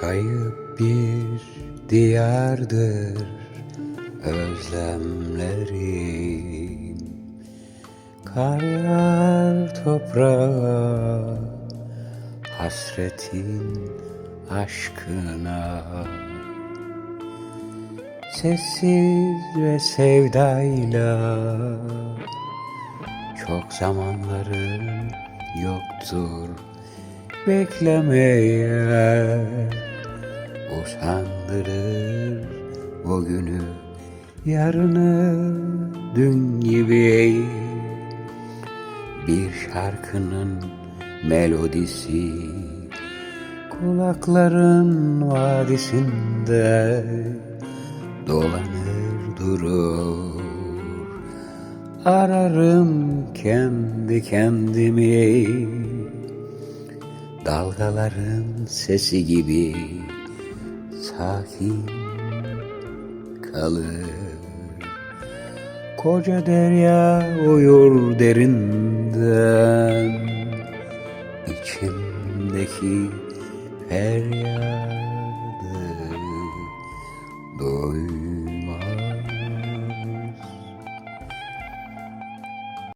Kayıp bir diyardır özlemlerim. Kar toprağa hasretin aşkına. Sessiz ve sevdayla Çok zamanların yoktur beklemeye Usandırır bugünü yarını dün gibi. Bir şarkının melodisi Kulakların vadisinde dolanır durur. Ararım kendi kendimi Dalgaların sesi gibi sakin kalır. Koca derya uyur derinden İçimdeki feryadı Duy